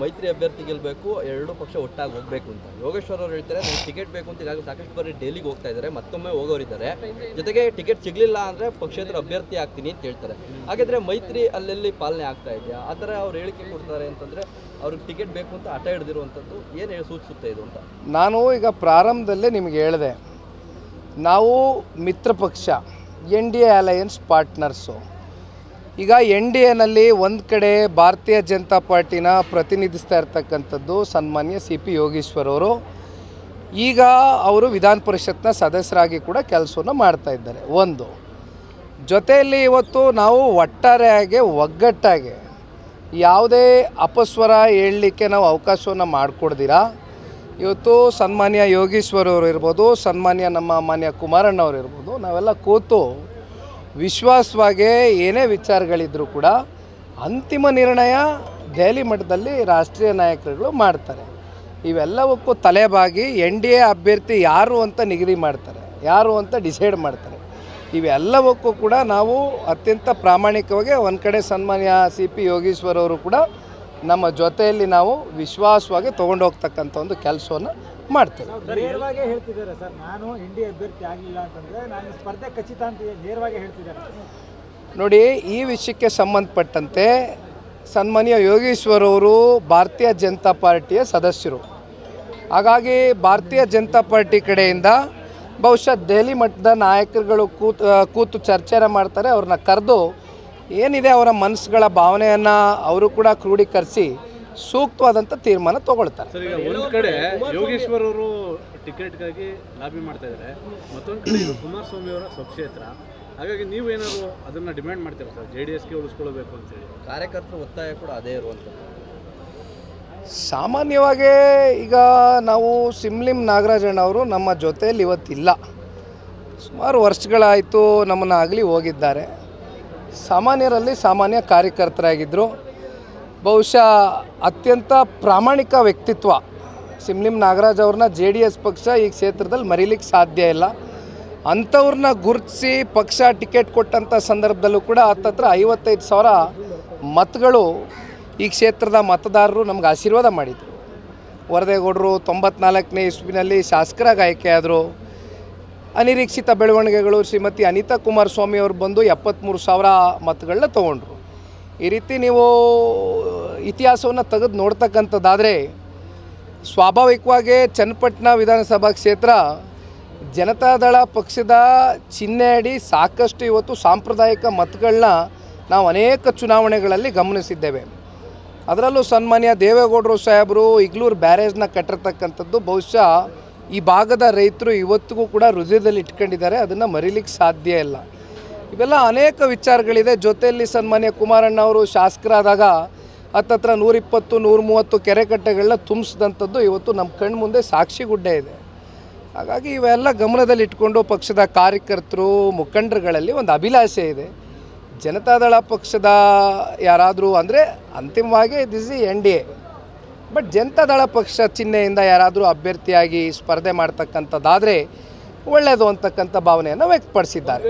ಮೈತ್ರಿ ಅಭ್ಯರ್ಥಿ ಗೆಲ್ಲಬೇಕು ಎರಡು ಪಕ್ಷ ಒಟ್ಟಾಗಿ ಹೋಗಬೇಕು ಅಂತ. ಯೋಗೇಶ್ವರ್ ಅವರು ಹೇಳ್ತಾರೆ ನನಗೆ ಟಿಕೆಟ್ ಬೇಕು ಅಂತ ಈಗಾಗಲೇ ಸಾಕಷ್ಟು ಬಾರಿ ಡೆಲ್ಲಿಗೆ ಹೋಗ್ತಾ ಇದ್ದಾರೆ, ಮತ್ತೊಮ್ಮೆ ಹೋಗೋರಿದ್ದಾರೆ. ಜೊತೆಗೆ ಟಿಕೆಟ್ ಸಿಗಲಿಲ್ಲ ಅಂದರೆ ಪಕ್ಷೇತರ ಅಭ್ಯರ್ಥಿ ಆಗ್ತೀನಿ ಅಂತ ಹೇಳ್ತಾರೆ. ಹಾಗಾದ್ರೆ ಮೈತ್ರಿ ಅಲ್ಲೆಲ್ಲಿ ಪಾಲನೆ ಆಗ್ತಾ ಇದೆಯಾ? ಆ ಥರ ಅವ್ರು ಹೇಳಿಕೆ ಕೊಡ್ತಾರೆ ಅಂತಂದರೆ, ಅವ್ರಿಗೆ ಟಿಕೆಟ್ ಬೇಕು ಅಂತ ಹಠ ಹಿಡಿದಿರುವಂಥದ್ದು ಏನು ಹೇಳಿ ಸೂಚಿಸುತ್ತೆ ಇದು ಅಂತ? ನಾನು ಈಗ ಪ್ರಾರಂಭದಲ್ಲೇ ನಿಮಗೆ ಹೇಳಿದೆ, ನಾವು ಮಿತ್ರ ಪಕ್ಷ N D A alliance partners ಈಗ ಎನ್ ಡಿ ಎನಲ್ಲಿ ಒಂದು ಕಡೆ ಭಾರತೀಯ ಜನತಾ ಪಾರ್ಟಿನ ಪ್ರತಿನಿಧಿಸ್ತಾ ಇರ್ತಕ್ಕಂಥದ್ದು ಸನ್ಮಾನ್ಯ ಸಿ ಪಿ ಯೋಗೀಶ್ವರ್ ಅವರು. ಈಗ ಅವರು ವಿಧಾನ ಪರಿಷತ್ನ ಸದಸ್ಯರಾಗಿ ಕೂಡ ಕೆಲಸವನ್ನು ಮಾಡ್ತಾ ಇದ್ದಾರೆ. ಒಂದು, ಜೊತೆಯಲ್ಲಿ ಇವತ್ತು ನಾವು ಒಟ್ಟಾರೆಯಾಗಿ ಒಗ್ಗಟ್ಟಾಗಿ ಯಾವುದೇ ಅಪಸ್ವರ ಹೇಳಲಿಕ್ಕೆ ನಾವು ಅವಕಾಶವನ್ನು ಮಾಡಿಕೊಡ್ದಿರಾ? ಇವತ್ತು ಸನ್ಮಾನ್ಯ ಯೋಗೀಶ್ವರ್ ಅವರು ಇರ್ಬೋದು, ಸನ್ಮಾನ್ಯ ನಮ್ಮ ಮಾನ್ಯ ಕುಮಾರಣ್ಣವ್ರು ಇರ್ಬೋದು, ನಾವೆಲ್ಲ ಕೂತು ವಿಶ್ವಾಸವಾಗಿ ಏನೇ ವಿಚಾರಗಳಿದ್ರೂ ಕೂಡ ಅಂತಿಮ ನಿರ್ಣಯ ದೆಹಲಿ ಮಟ್ಟದಲ್ಲಿ ರಾಷ್ಟ್ರೀಯ ನಾಯಕರುಗಳು ಮಾಡ್ತಾರೆ. ಇವೆಲ್ಲವಕ್ಕೂ ತಲೆಬಾಗಿ ಎನ್ ಡಿ ಎ ಅಭ್ಯರ್ಥಿ ಯಾರು ಅಂತ ನಿಗದಿ ಮಾಡ್ತಾರೆ, ಯಾರು ಅಂತ ಡಿಸೈಡ್ ಮಾಡ್ತಾರೆ. ಇವೆಲ್ಲವಕ್ಕೂ ಕೂಡ ನಾವು ಅತ್ಯಂತ ಪ್ರಾಮಾಣಿಕವಾಗಿ ಒಂದು ಕಡೆ ಸನ್ಮಾನ್ಯ ಸಿ ಪಿ ಯೋಗೀಶ್ವರವರು ಕೂಡ ನಮ್ಮ ಜೊತೆಯಲ್ಲಿ ನಾವು ವಿಶ್ವಾಸವಾಗಿ ತಗೊಂಡೋಗ್ತಕ್ಕಂಥ ಒಂದು ಕೆಲಸವನ್ನು ಮಾಡ್ತೇವೆ. ನೇರವಾಗಿ ಹೇಳ್ತಿದ್ದಾರೆ ಸರ್ ನಾನು ಇಂಡಿ ಅಭ್ಯರ್ಥಿ ಆಗಲಿಲ್ಲ ಅಂತಂದ್ರೆ ನಾನು ಸ್ಪರ್ಧೆ ಖಚಿತ ಅಂತ ನೇರವಾಗಿ ಹೇಳ್ತಿದ್ದಾರೆ. ನೋಡಿ ಈ ವಿಷಯಕ್ಕೆ ಸಂಬಂಧಪಟ್ಟಂತೆ ಸನ್ಮಾನ್ಯ ಯೋಗೀಶ್ವರ್ ಅವರು ಭಾರತೀಯ ಜನತಾ ಪಾರ್ಟಿಯ ಸದಸ್ಯರು. ಹಾಗಾಗಿ ಭಾರತೀಯ ಜನತಾ ಪಾರ್ಟಿ ಕಡೆಯಿಂದ ಬಹುಶಃ ದೆಹಲಿ ಮಟ್ಟದ ನಾಯಕರುಗಳು ಕೂತು ಕೂತು ಚರ್ಚೆನ ಮಾಡ್ತಾರೆ ಅವ್ರನ್ನ ಕರೆದು ಏನಿದೆ ಅವರ ಮನಸ್ಸುಗಳ ಭಾವನೆಯನ್ನು ಅವರು ಕೂಡ ಕ್ರೋಢೀಕರಿಸಿ ಸೂಕ್ತವಾದಂಥ ತೀರ್ಮಾನ ತಗೊಳ್ತಾರೆ. ಸರ್ ಈಗ ಒಂದು ಕಡೆ ಯೋಗೇಶ್ವರ್ ಅವರು ಟಿಕೆಟ್ಗಾಗಿ ಲಾಬಿ ಮಾಡ್ತಾ ಇದ್ದಾರೆ ಮತ್ತೊಂದು ಕಡೆ ಇದು ಕುಮಾರಸ್ವಾಮಿ ಅವರ ಸ್ವಕ್ಷೇತ್ರ. ಹಾಗಾಗಿ ನೀವೇನಾದ್ರು ಅದನ್ನ ಡಿಮ್ಯಾಂಡ್ ಮಾಡ್ತೀರಾ ಸರ್? ಜೆ ಡಿ ಎಸ್ಗೆ ಉಳಿಸ್ಕೊಳ್ಬೇಕು ಅಂತೇಳಿ ಕಾರ್ಯಕರ್ತರ ಒತ್ತಾಯ ಕೂಡ ಅದೇ ಇರುವಂಥದ್ದು ಸಾಮಾನ್ಯವಾಗಿ ಈಗ ನಾವು ಸಿಮ್ಲಿಂ ನಾಗರಾಜಣ್ಣ ಅವರು ನಮ್ಮ ಜೊತೆಯಲ್ಲಿ ಇವತ್ತಿಲ್ಲ. ಸುಮಾರು ವರ್ಷಗಳಾಯಿತು ನಮ್ಮನ್ನು ಆಗಲಿ ಹೋಗಿದ್ದಾರೆ. ಸಾಮಾನ್ಯರಲ್ಲಿ ಸಾಮಾನ್ಯ ಕಾರ್ಯಕರ್ತರಾಗಿದ್ದರು ಬಹುಶಃ ಅತ್ಯಂತ ಪ್ರಾಮಾಣಿಕ ವ್ಯಕ್ತಿತ್ವ. ಸಿಮ್ಲಿಂ ನಾಗರಾಜ್ ಅವ್ರನ್ನ ಜೆ ಡಿ ಎಸ್ ಪಕ್ಷ ಈ ಕ್ಷೇತ್ರದಲ್ಲಿ ಮರೀಲಿಕ್ಕೆ ಸಾಧ್ಯ ಇಲ್ಲ. ಅಂಥವ್ರನ್ನ ಗುರುತಿಸಿ ಪಕ್ಷ ಟಿಕೆಟ್ ಕೊಟ್ಟಂಥ ಸಂದರ್ಭದಲ್ಲೂ ಕೂಡ ಹತ್ತತ್ರ ಐವತ್ತೈದು ಸಾವಿರ ಮತಗಳು ಈ ಕ್ಷೇತ್ರದ ಮತದಾರರು ನಮ್ಗೆ ಆಶೀರ್ವಾದ ಮಾಡಿದರು. ವರದೇಗೌಡರು ತೊಂಬತ್ನಾಲ್ಕನೇ ಇಸ್ವಿನಲ್ಲಿ ಶಾಸಕರಾಗಿ ಆಯ್ಕೆಯಾದರು ಅನಿರೀಕ್ಷಿತ ಬೆಳವಣಿಗೆಗಳು ಶ್ರೀಮತಿ ಅನಿತಾ ಕುಮಾರಸ್ವಾಮಿ ಅವರು ಬಂದು ಎಪ್ಪತ್ತ್ಮೂರು ಸಾವಿರ ಮತಗಳನ್ನ ತೊಗೊಂಡ್ರು. ಈ ರೀತಿ ನೀವು ಇತಿಹಾಸವನ್ನು ತೆಗೆದು ನೋಡ್ತಕ್ಕಂಥದ್ದಾದರೆ ಸ್ವಾಭಾವಿಕವಾಗಿ ಚನ್ನಪಟ್ಟಣ ವಿಧಾನಸಭಾ ಕ್ಷೇತ್ರ ಜನತಾದಳ ಪಕ್ಷದ ಚಿಹ್ನೆ ಅಡಿ ಸಾಕಷ್ಟು ಇವತ್ತು ಸಾಂಪ್ರದಾಯಿಕ ಮತಗಳನ್ನ ನಾವು ಅನೇಕ ಚುನಾವಣೆಗಳಲ್ಲಿ ಗಮನಿಸಿದ್ದೇವೆ. ಅದರಲ್ಲೂ ಸನ್ಮಾನ್ಯ ದೇವೇಗೌಡರು ಸಾಹೇಬರು ಇಗ್ಲೂರು ಬ್ಯಾರೇಜ್ನ ಕಟ್ಟಿರ್ತಕ್ಕಂಥದ್ದು ಬಹುಶಃ ಈ ಭಾಗದ ರೈತರು ಇವತ್ತಿಗೂ ಕೂಡ ಹೃದಯದಲ್ಲಿ ಇಟ್ಕೊಂಡಿದ್ದಾರೆ, ಅದನ್ನು ಮರಿಲಿಕ್ಕೆ ಸಾಧ್ಯ ಇಲ್ಲ. ಇವೆಲ್ಲ ಅನೇಕ ವಿಚಾರಗಳಿದೆ. ಜೊತೆಯಲ್ಲಿ ಸನ್ಮಾನ್ಯ ಕುಮಾರಣ್ಣ ಅವರು ಶಾಸಕರಾದಾಗ ಹತ್ತತ್ರ ನೂರಿಪ್ಪತ್ತು ನೂರ ಮೂವತ್ತು ಕೆರೆಕಟ್ಟೆಗಳನ್ನ ತುಂಬಿಸಿದಂಥದ್ದು ಇವತ್ತು ನಮ್ಮ ಕಣ್ಣು ಮುಂದೆ ಸಾಕ್ಷಿಗುಡ್ಡೆ ಇದೆ. ಹಾಗಾಗಿ ಇವೆಲ್ಲ ಗಮನದಲ್ಲಿ ಇಟ್ಕೊಂಡು ಪಕ್ಷದ ಕಾರ್ಯಕರ್ತರು, ಮುಖಂಡರುಗಳಲ್ಲಿ ಒಂದು ಅಭಿಲಾಷೆ ಇದೆ. ಜನತಾದಳ ಪಕ್ಷದ ಯಾರಾದರೂ ಅಂದರೆ ಅಂತಿಮವಾಗಿ this E N D A but Janata Dal ಪಕ್ಷ ಚಿಹ್ನೆಯಿಂದ ಯಾರಾದರೂ ಅಭ್ಯರ್ಥಿಯಾಗಿ ಸ್ಪರ್ಧೆ ಮಾಡ್ತಕ್ಕಂಥದ್ದಾದರೆ ಒಳ್ಳೆಯದು ಅಂತಕ್ಕಂಥ ಭಾವನೆಯನ್ನು ವ್ಯಕ್ತಪಡಿಸಿದ್ದಾರೆ.